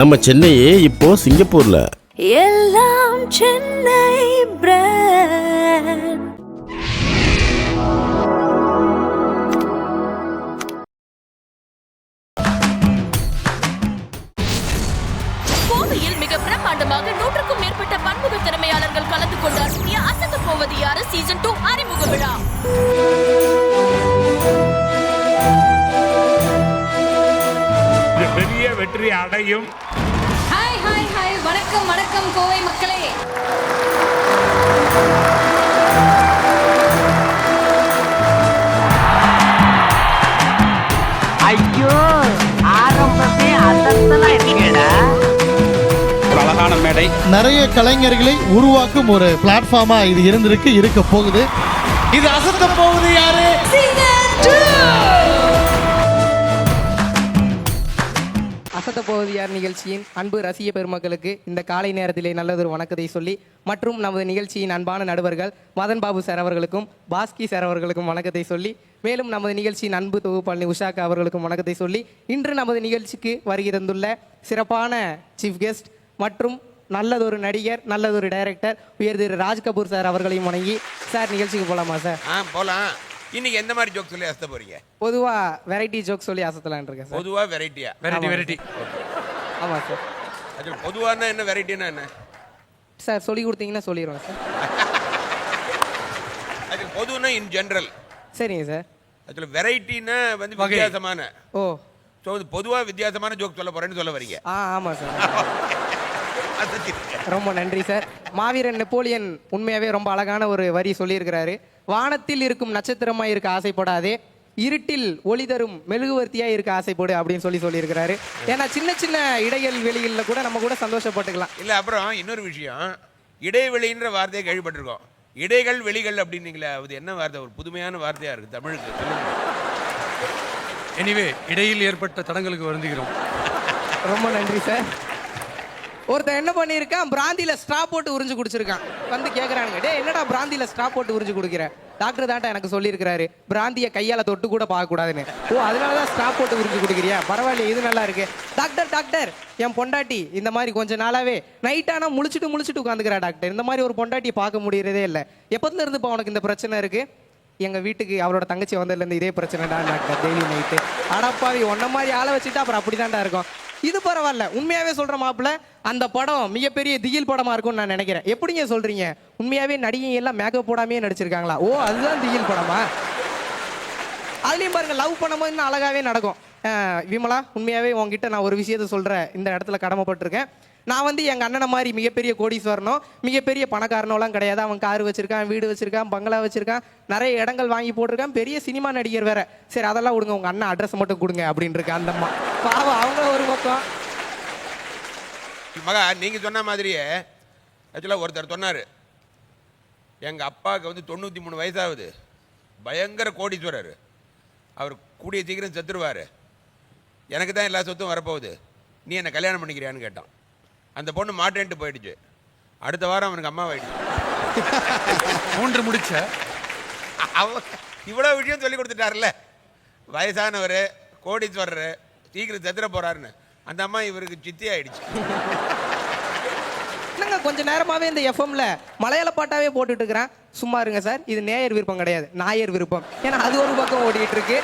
நம்ம சென்னையே இப்போ சிங்கப்பூர்ல. எல்லாம் சென்னை கோவையில் மிக பிரம்மாண்டமாக நூற்றுக்கும் மேற்பட்ட பன்முக திறமையாளர்கள் கலந்து கொண்டு அசத்திய அசத்த போவது யாரு? சீசன் டூ வெற்றி அடையும். ஹாய் ஹாய் ஹாய் வணக்கம் வணக்கம் கோவை மக்களே. ஐயோ ஆரம்பமே அசத்தலா இருக்கேடா. ஒரு அழகான மேடை. நிறைய கலைஞர்களை உருவாக்கும் ஒரு பிளாட்ஃபார்மா இது இருந்திருக்கு இருக்க போகுது. இது அசத்த போகுது யாரு? அசத்த போவது நிகழ்ச்சியின் அன்பு ரசிக பெருமக்களுக்கு இந்த காலை நேரத்திலே நல்லதொரு வணக்கத்தை சொல்லி மற்றும் நமது நிகழ்ச்சியின் அன்பான நடுவர்கள் மதன் பாபு சார் அவர்களுக்கும் பாஸ்கி சார் அவர்களுக்கும் வணக்கத்தை சொல்லி மேலும் நமது நிகழ்ச்சியின் அன்பு தொகுப்பாளி உஷாக்கா அவர்களுக்கும் வணக்கத்தை சொல்லி இன்று நமது நிகழ்ச்சிக்கு வருகை தந்துள்ள சிறப்பான சீஃப் கெஸ்ட் மற்றும் நல்லதொரு நடிகர் நல்லதொரு டைரக்டர் உயர் திரு ராஜ் கபூர் சார் அவர்களையும் வணங்கி சார் நிகழ்ச்சிக்கு போகலாமா சார்? ஆ போகலாம் இன்னைக்கு எந்த மாதிரி ஜோக் சொல்லி அசத்த போறீங்க? பொதுவாக வெரைட்டி ஜோக் சொல்லி அசத்தலான் இருக்கேன் சார். பொதுவா வெரைட்டியா வெரைட்டி வெரைட்டி ஆமாம் சார். அது பொதுவானா என்ன வெரைட்டினா என்ன? சார் சொல்லி கொடுத்தீங்கன்னா சொல்லிடுவோம் சார். அது பொதுனா இன் ஜெனரல் சரிங்க சார். அதுல வெரைட்டினா வந்து. வித்தியாசமான. ஓ. ஸோ இது பொதுவா வித்தியாசமான ஜோக் சொல்ல போறேன்னு சொல்ல வரீங்க. ஆ ஆமாம் சார். ரொம்ப நன்றி சார் மாவீரன் நெப்போலியன் உண்மையாகவே ரொம்ப அழகான ஒரு வரி சொல்லியிருக்கிறாரு. வானத்தில் இருக்கும் நட்சத்திரமாக இருக்க ஆசைப்படாதே இருட்டில் ஒளி தரும் மெழுகுவர்த்தியாக இருக்க ஆசைப்படு அப்படின்னு சொல்லி சொல்லியிருக்கிறாரு. ஏன்னா சின்ன சின்ன இடைகள் வெளிகளில் கூட நம்ம கூட சந்தோஷப்பட்டுக்கலாம். இல்ல அப்புறம் இன்னொரு விஷயம். இடைவெளின்ற வார்த்தையை கேள்விப்பட்டிருக்கோம். இடைகள் வெளிகள் அப்படின்னீங்களே அது என்ன வார்த்தை? ஒரு புதுமையான வார்த்தையா இருக்கு தமிழுக்கு. எனிவே இடையில் ஏற்பட்ட தடங்களுக்கு வருந்துகிறோம். ரொம்ப நன்றி சார் ஒருத்தன் என்ன பண்ணியிருக்கான்? பிராந்தியில் ஸ்ட்ரா போட்டு உறிஞ்சு குடிச்சிருக்கான். வந்து கேட்குறானுங்க டே என்னடா பிராந்தியில் ஸ்ட்ரா போட்டு உறிஞ்சு குடிக்கிற? டாக்டர் தான்டா எனக்கு சொல்லியிருக்கிறாரு. பிராந்தியை கையால் தொட்டு கூட பார்க்கக்கூடாதுன்னு. ஓ அதனால தான் ஸ்ட்ரா போட்டு உறிஞ்சு குடிக்கிறியா? பரவாயில்ல இது நல்லா இருக்கு. டாக்டர் டாக்டர் என் பொண்டாட்டி இந்த மாதிரி கொஞ்ச நாளாவே நைட்டானா முழிச்சிட்டு முழிச்சிட்டு உட்காந்துக்கிறா டாக்டர் இந்த மாதிரி ஒரு பொண்டாட்டி பார்க்க முடியறதே இல்லை. எப்பத்துல இருந்து இப்போ உனக்கு இந்த பிரச்சனை இருக்கு? எங்கள் வீட்டுக்கு அவரோட தங்கச்சி வந்ததுலேருந்து இதே பிரச்சனைடா டாக்டர் டெய்லி நைட்டு அடப்பாவி ஒன்ன மாதிரி ஆளை வச்சுட்டு அப்புறம் அப்படிதான்டா இருக்கும். இது பரவாயில்ல. உண்மையாவே சொல்ற மாப்பிள்ள அந்த படம் மிகப்பெரிய திகில் படமா இருக்கும்னு நான் நினைக்கிறேன். எப்படிங்க சொல்றீங்க? உண்மையாவே நடிகை எல்லாம் மேக்கப் போடாமே நடிச்சிருக்காங்களா? ஓ அதுதான் திகில் படமா? அதுலயும் பாருங்க லவ் பண்ணும்போது இன்னும் அழகாவே நடக்கும். விமலா உண்மையாவே உங்ககிட்ட நான் ஒரு விஷயத்த சொல்றேன் இந்த இடத்துல கடமைப்பட்டிருக்கேன். நான் வந்து எங்கள் அண்ணனை மாதிரி மிகப்பெரிய கோடீஸ்வரனும் மிகப்பெரிய பணக்காரனோலாம் கிடையாது. அவன் கார் வச்சிருக்கான் வீடு வச்சிருக்கான் பங்களா வச்சிருக்கான் நிறைய இடங்கள் வாங்கி போட்டிருக்கான். பெரிய சினிமா நடிகர் வேற. சரி அதெல்லாம் விடுங்க உங்கள் அண்ணன் அட்ரஸ் மட்டும் கொடுங்க அப்படின்னு இருக்கு அந்தம்மா பாவம் அவங்க ஒரு பக்கம். மகா நீங்க சொன்ன மாதிரியே ஆக்சுவலாக ஒருத்தர் சொன்னாரு எங்க அப்பாவுக்கு வந்து தொண்ணூத்தி மூணு வயசாகுது. பயங்கர கோடீஸ்வரர். அவர் கூடிய சீக்கிரம் செத்துருவாரு. எனக்கு தான் எல்லா சொத்தும் வரப்போகுது. நீ என்ன கல்யாணம் பண்ணிக்கிறியான்னு கேட்டான். அந்த பொண்ணு மாட்டேன்ட்டு போயிடுச்சு. அடுத்த வாரம் அவனுக்கு அம்மாவாயிடுச்சு. மூன்று முடிச்ச? அவ இவ்வளோ விஷயம் சொல்லி கொடுத்துட்டாருல்ல. வயசானவர் கோடீஸ்வரர் சீக்கிரம் செத்துற போறாருன்னு. அந்த அம்மா இவருக்கு சித்தி ஆயிடுச்சு. என்னங்க கொஞ்ச நேரமாவே இந்த எஃப்எம்ல மலையாள பாட்டாவே போட்டுட்டு இருக்கிறேன். சும்மா இருங்க சார் இது நேயர் விருப்பம் கிடையாது நாயர் விருப்பம். ஏன்னா அது ஒரு பக்கம் ஓடிட்டு இருக்கு.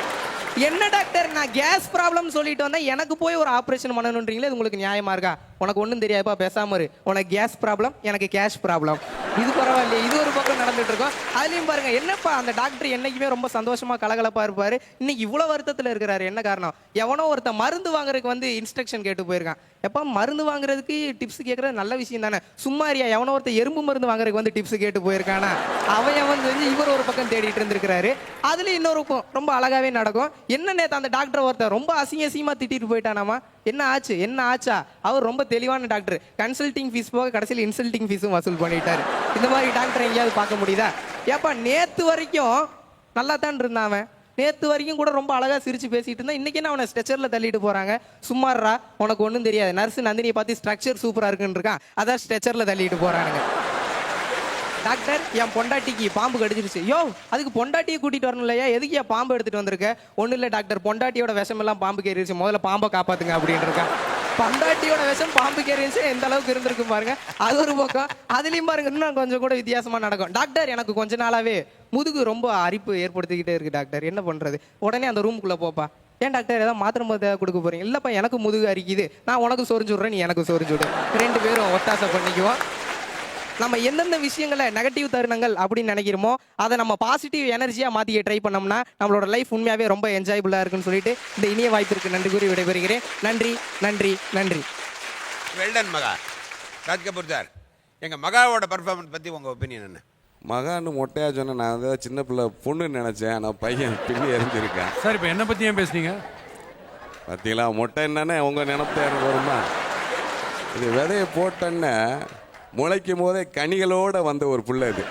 என்ன டாக்டர் நான் கேஸ் ப்ராப்ளம் சொல்லிட்டு வந்தேன் எனக்கு போய் ஒரு ஆப்ரேஷன் பண்ணணுன்றீங்களே இது உங்களுக்கு நியாயமா இருக்கா? உனக்கு ஒன்றும் தெரியாதுப்பா பேசாம இரு. உனக்கு கேஸ் ப்ராப்ளம் எனக்கு கேஷ் ப்ராப்ளம் இது பரவாயில்லையே இது ஒரு பக்கம் நடந்துட்டு இருக்கோம். அதுலயும் பாருங்க என்னப்பா அந்த டாக்டர் என்னைக்குமே ரொம்ப சந்தோஷமா கலகலப்பா இருப்பாரு. இன்னைக்கு இவ்வளவு வருத்தத்துல இருக்கிறாரு. என்ன காரணம்? எவனோ ஒருத்தன் மருந்து வாங்குறதுக்கு வந்து இன்ஸ்ட்ரக்ஷன் கேட்டு போயிருக்கான். எப்ப மருந்து வாங்குறதுக்கு டிப்ஸ் கேட்கறது நல்ல விஷயம் தானே? சும்மாரியா எவனோ ஒருத்தன் எறும்பு மருந்து வாங்குறதுக்கு வந்து டிப்ஸ் கேட்டு போயிருக்கானா? அவன் அவன் வந்து இவர் ஒரு பக்கம் தேடிட்டு இருந்திருக்கிறாரு. அதுல இன்னொரு பக்கம் ரொம்ப அழகாவே நடக்கும். என்ன நேத்த அந்த டாக்டர் ஒருத்தன் ரொம்ப அசிங்க அசிங்கமா திட்டிட்டு போயிட்டானாமா? என்ன ஆச்சு? என்ன ஆச்சா? அவர் ரொம்ப தெளிவான டாக்டர். கன்சல்டிங் ஃபீஸ் போக கடைசியில் இன்சல்டிங் ஃபீஸும் வசூல் பண்ணிட்டாரு. இந்த மாதிரி டாக்டர் எங்கேயாவது பார்க்க முடியுதா? ஏப்பா நேற்று வரைக்கும் நல்லா தான் இருந்தான் அவன். நேற்று வரைக்கும் கூட ரொம்ப அழகா சிரிச்சு பேசிட்டு இருந்தா இன்னைக்கு என்ன அவனை ஸ்ட்ரெச்சரில் தள்ளிட்டு போகிறாங்க சும்மாறா உனக்கு ஒன்றும் தெரியாது. நர்ஸ் நந்தினியை பார்த்து ஸ்ட்ரக்சர் சூப்பராக இருக்குன்னு இருக்கான். அதான் ஸ்ட்ரெச்சரில் தள்ளிட்டு போகிறானுங்க டாக்டர் என் பொண்டாட்டிக்கு பாம்பு கடிச்சிருச்சு. யோ அதுக்கு பொண்டாட்டியை கூட்டிட்டு வரணும் இல்லையா? எதுக்கு என் பாம்பு எடுத்துட்டு வந்திருக்க? ஒன்றும் இல்லை டாக்டர் பொண்டாட்டியோட விஷமெல்லாம் பாம்பு கேறிடுச்சு முதல்ல பாம்பை காப்பாத்துங்க அப்படின்னு இருக்கான். பண்டாட்டியோட விஷம் பாம்பு கேரியும் எந்த அளவுக்கு இருந்திருக்கும் பாருங்க. அது ஒரு பக்கம். அதுலயும் பாருங்க இன்னும் கொஞ்சம் கூட வித்தியாசமா நடக்கும். டாக்டர் எனக்கு கொஞ்ச நாளாவே முதுகு ரொம்ப அரிப்பு ஏற்படுத்திக்கிட்டே இருக்கு டாக்டர். என்ன பண்றது? உடனே அந்த ரூமுக்குள்ள போப்பா. ஏன் டாக்டர் ஏதாவது மாத்திரை மருந்து கொடுக்க போறீங்க? இல்லப்பா எனக்கு முதுகு அரிக்குது. நான் உனக்கு சொரிஞ்சு விட்றேன் நீ எனக்கு சொரிஞ்சு விடு. ரெண்டு பேரும் ஒத்தாசை பண்ணிக்குவோம். நம்ம எந்தெந்த விஷயங்களை நெகட்டிவ் தருணங்கள் அப்படின்னு நினைக்கிறோமோ அதை நம்ம பாசிட்டிவ் எனர்ஜியா மாத்திக்க ட்ரை பண்ணோம்னா நம்மளோட லைஃப் உண்மையாவே ரொம்ப என்ஜாயபுல்லா இருக்குன்னு சொல்லிட்டு இந்த இனிய வாய்ப்பிற்கு நன்றி கூறி விடைபெறுகிறேன். நன்றி நன்றி நன்றி. வெல்டன் மகா. ராஜ் கபூர் சார் எங்கள் மகாவோட பர்ஃபார்மன்ஸ் பற்றி உங்கள் ஒப்பீனியன் என்ன? மகான்னு மொட்டையா சொன்ன நான் வந்து சின்ன பிள்ளை பொண்ணு நினைச்சேன் ஆனால் பையன் பின்னி எரிஞ்சிருக்கேன். சார் இப்போ என்ன பற்றி ஏன் பேசுனீங்க? பார்த்தீங்களா மொட்டை என்னன்னே உங்க நினப்பு எனக்கு வருமா? இது விதைய போட்டோன்னே முளைக்கும் போதே கனிகளோட வந்த ஒரு புள்ள இது.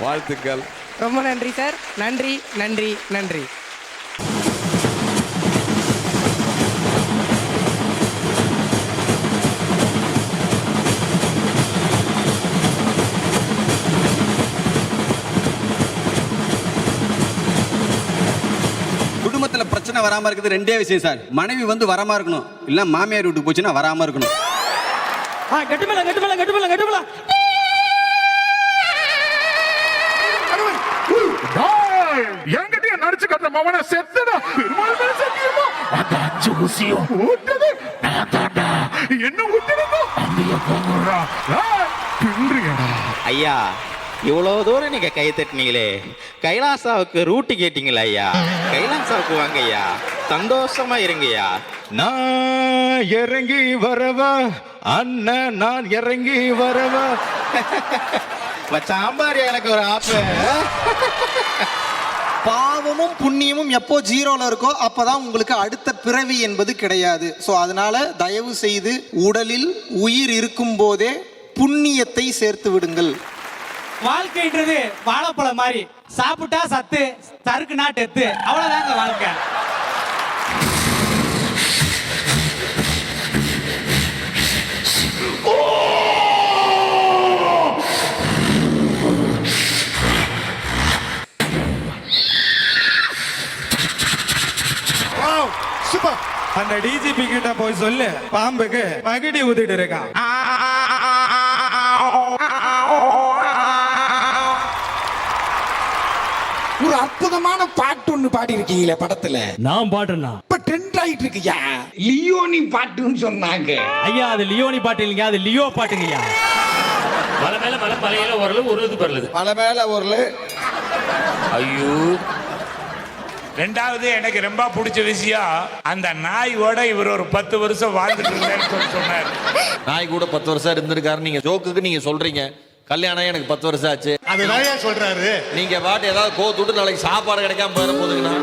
வாழ்த்துக்கள். ரொம்ப நன்றி சார். நன்றி நன்றி நன்றி. குடும்பத்துல பிரச்சனை வராம இருக்குது ரெண்டே விஷயம் சார். மனைவி வந்து வராம இருக்கணும். இல்ல மாமியார் வீட்டுக்கு போச்சுன்னா வராம இருக்கணும். கட்டுமல கட்டுமல கட்டுமல கட்டுமல என்கிட்ட நடிச்சு கட்டுற மவன செத்துடா. பெருமாள் மேல ஊட்டது நான் தாண்டா என்ன ஊட்டுறதோ அம்பிய போங்கடா. பின்றியடா ஐயா இவ்வளவு தூரம் நீங்க கை தட்டினீங்களே. கைலாசாவுக்கு ரூட்டு கேட்டீங்களா ஐயா. கைலாசாவுக்கு வாங்க ஐயா சந்தோஷமா இருங்கய்யா. நான் இறங்கி வரவா? அண்ணன் நான் இறங்கி வரவா? சாம்பார் எனக்கு ஒரு ஆப்ப. பாவமும் புண்ணியமும் எப்போ ஜீரோல இருக்கோ அப்பதான் உங்களுக்கு அடுத்த பிறவி என்பது கிடையாது. ஸோ அதனால தயவு செய்து உடலில் உயிர் இருக்கும் போதே புண்ணியத்தை சேர்த்து விடுங்கள். வாழ்க்கைன்றது வாழைப்பழம் மாதிரி. சாப்பிட்டா சத்து சறுக்குனா டெத்து. அவ்வளவுதாங்க வாழ்க்கை. அந்த டிஜிபி கிட்ட போய் சொல்லு பாம்புக்கு மகிடி ஊத்திட்டு இருக்கான் ஒரு அற்புதமான பாட்டு ஒண்ணு பாடி இருக்கீங்களே படத்துல நான் பாடுறேன்னா இப்ப ட்ரெண்ட் ஆயிட்டு இருக்குயா லியோனி பாட்டுன்னு சொன்னாங்க ஐயா அது லியோனி பாட்டு இல்லைங்க அது லியோ பாட்டுங்கய்யா மலை மேல மலை மலையில ஓரளவு ஒரு இது பரலுது மலை மேல ஒரு ஐயோ ரெண்டாவது எனக்கு ரொம்ப பிடிச்ச விஷயம் அந்த நாயோட இவர் ஒரு பத்து வருஷம் வாழ்ந்துட்டு இருந்தேன்னு சொல்லி சொன்னார். நாய் கூட பத்து வருஷம் இருந்திருக்காரு நீங்க ஜோக்குக்கு நீங்க சொல்றீங்க. கல்யாணம் எனக்கு பத்து வருஷம் ஆச்சு. அதுதான் சொல்றாரு. நீங்க பாட்டு ஏதாவது கோத்துட்டு நாளைக்கு சாப்பாடு கிடைக்காம போயிட போதுங்கண்ணா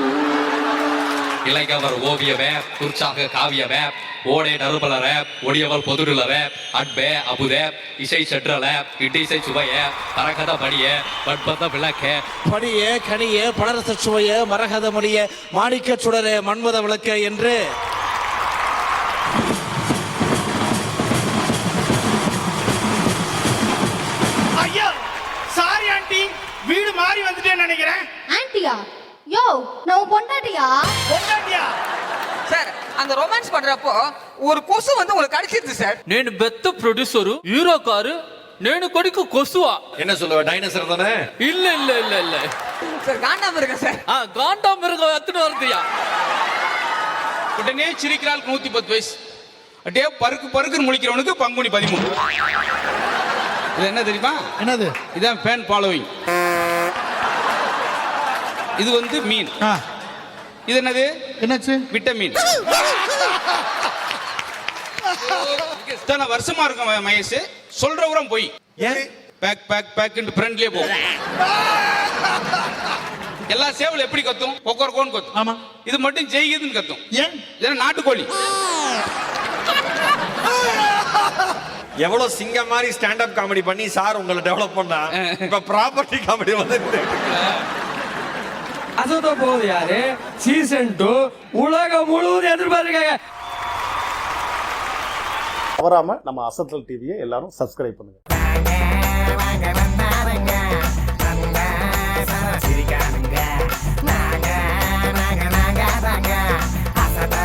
இளைஞர் ஓவிய வேப் உற்சாக காவிய வேப் ஓடே நறுபல ரேப் ஒடியவள் பொதுடுல அன்பே அபுதே இசை சென்றல இட்டிசை சுவைய பரகத படிய பட்பத விளக்க. படிய கனியே பலரச சுவைய மரகத மொழிய மாணிக்க சுடரே மன்மத விளக்க என்று யோ நான் பொண்டாட்டியா பொண்டாட்டியா சார் அந்த ரொமான்ஸ் பண்றப்போ ஒரு கொசு வந்து உங்களுக்கு கடிச்சிருது சார் నేను బెత్త ప్రొడ్యూసరు హీరో కారు నేను కొడుకు కొసువా என்ன சொல்லுவ டைனோசர் தானே இல்ல இல்ல இல்ல இல்ல சார் காண்டாம இருக்க சார் ஆ காண்டாமிருகம் எத்தனை வருதுயா உடனே சிரிக்கிறாள் நூத்தி பத்து வயசு அப்படியே பருக்கு பருக்குன்னு முழிக்கிறவனுக்கு பங்குனி பதிமூணு இது என்ன தெரியுமா என்னது இதான் ஃபேன் ஃபாலோவிங் இது வந்து மீன். ஆ. இது என்னது? என்னாச்சு? விட்டமின் இத்தனை வருஷமா இருக்கும் மகேஷ். சொல்ற உரம் போய். பேக் பேக் பேக் ஃப்ரெண்ட்லயே போகும் எல்லா சேவல் எப்படி கத்தும்? கொக்கரக்கோன்னு கத்தும். ஆமா. இது மட்டும் ஜெயிக்குதுன்னு கத்தும். ஏன்? ஏன்னா நாட்டுக்கோழி? எவ்வளவு சிங்கம் மாதிரி ஸ்டாண்ட் அப் காமெடி பண்ணி சார் உங்களை டெவலப் பண்ணா இப்ப ப்ராப்பர்ட்டி காமெடி வந்து அசத்த போகுது யாரு? சீசன் டூ உலகம் முழுவதும் எதிர்பார்க்காங்க தவறாம நம்ம அசத்தல் டிவியை எல்லாரும் சப்ஸ்கிரைப் பண்ணுங்க. சிரிக்கானுங்க நாங்க நாங்க நாங்க தாங்க அசதா